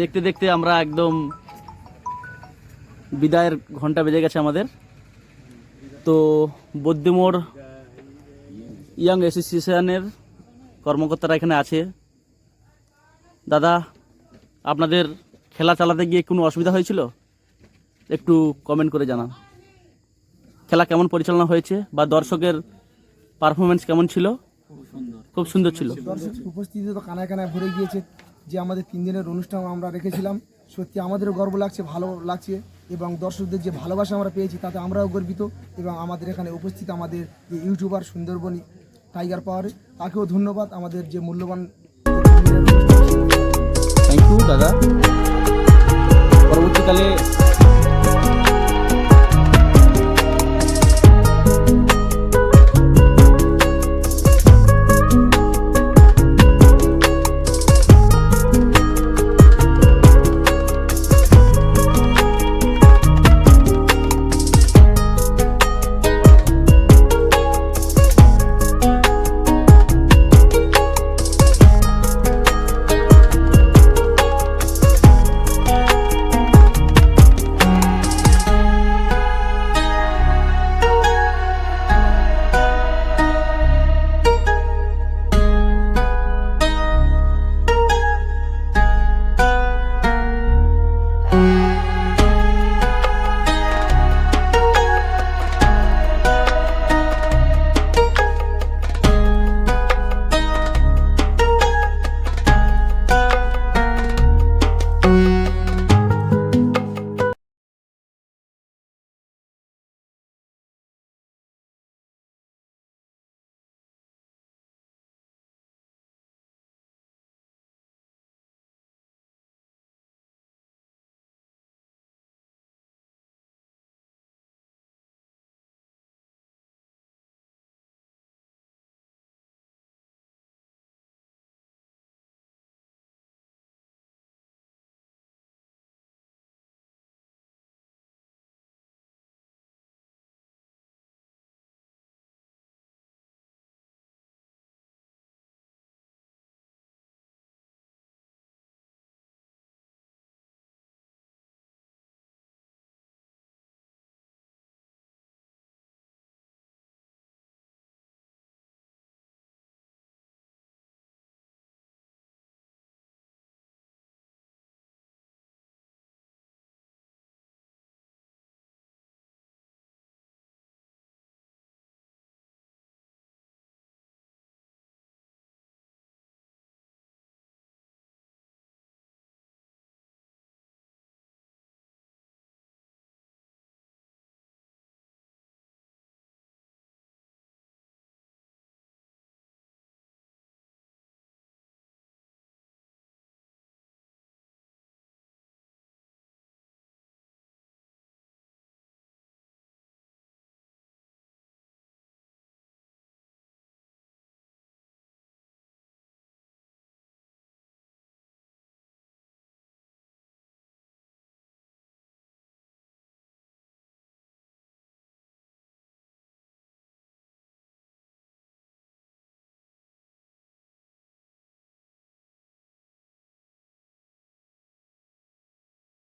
দেখতে দেখতে আমরা একদম বিদায়ের ঘণ্টা বেজে গেছে আমাদের। তো বদ্যিমোড় ইয়াং অ্যাসোসিয়েশনের কর্মকর্তারা এখানে আছে। দাদা আপনাদের খেলা চালাতে গিয়ে কোনো অসুবিধা হয়েছিল? একটু কমেন্ট করে জানান। খেলা কেমন পরিচালনা হয়েছে বা দর্শকের পারফরমেন্স কেমন ছিল? খুব সুন্দর। ছিল। উপস্থিতি তো কানায় কানায় ভরে গিয়েছে। যে আমাদের তিন দিনের অনুষ্ঠান আমরা রেখেছিলাম, সত্যি আমাদেরও গর্ব লাগছে, ভালো লাগছে এবং দর্শকদের যে ভালোবাসা আমরা পেয়েছি তাতে আমরাও গর্বিত এবং আমাদের এখানে উপস্থিত আমাদের যে ইউটিউবার সুন্দরবন টাইগার পাওয়ারে, তাকেও ধন্যবাদ আমাদের যে মূল্যবান দাদা। পরবর্তীকালে